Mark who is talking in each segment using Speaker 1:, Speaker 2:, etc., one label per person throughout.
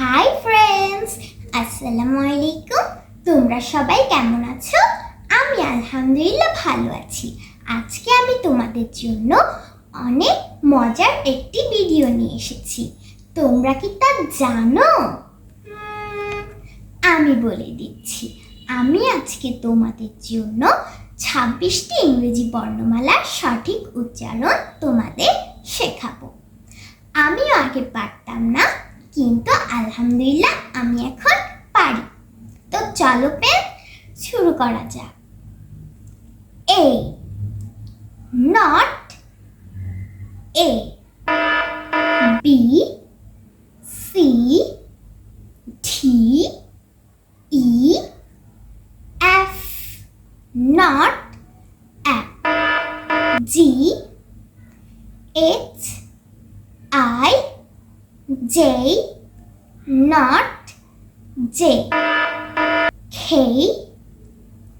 Speaker 1: Hi friends আসসালামু আলাইকুম তোমরা সবাই কেমন আছো? আমি আলহামদুলিল্লাহ ভালো আছি। আজকে আমি তোমাদের জন্য অনেক মজার একটি ভিডিও নিয়ে এসেছি। তোমরা কি তা জানো? আমি বলে দিচ্ছি, আমি আজকে তোমাদের জন্য ছাব্বিশটি ইংরেজি বর্ণমালার সঠিক উচ্চারণ তোমাদের শেখাবো। আমিও আগে পারতাম না আলহামদুলিল্লাহ আমি এখন পারি। তো চলো পেন শুরু করা যাক। A not A B C D E F not F G H I J not J K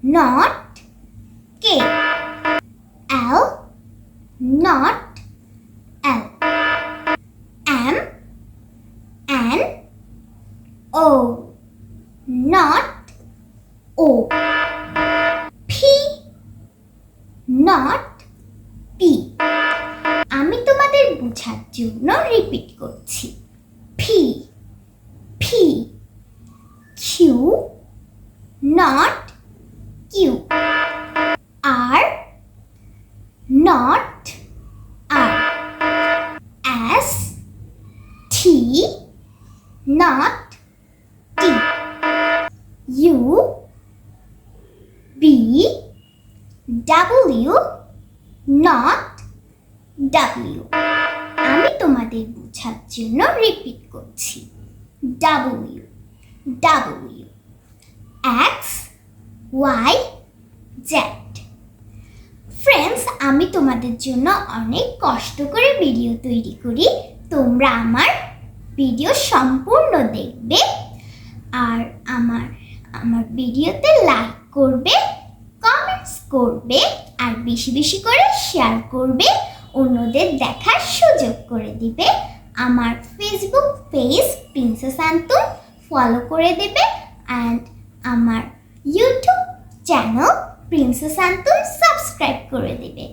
Speaker 1: not K L not L M N O not O P not P আমি তোমাদের বোঝার জন্য repeat করছি P not Q R not R S T not T U V W not W আমি তোমাদের বোঝার জন্য repeat করছি। W W X Y Z friends আমি তোমাদের জন্য অনেক কষ্ট করে ভিডিও তৈরি করি। তোমরা আমার ভিডিও সম্পূর্ণ দেখবে। আর আমার আমার ভিডিওতে লাইক করবে কমেন্টস করবে, আর বেশি বেশি করে শেয়ার করবে, অন্যদের দেখার সুযোগ করে দিবে। আমার ফেসবুক পেজ প্রিন্সেস আন্তুন ফলো করে দেবে। অ্যান্ড আমার ইউটিউব চ্যানেল প্রিন্সেস আন্তুল সাবস্ক্রাইব করে দেবে।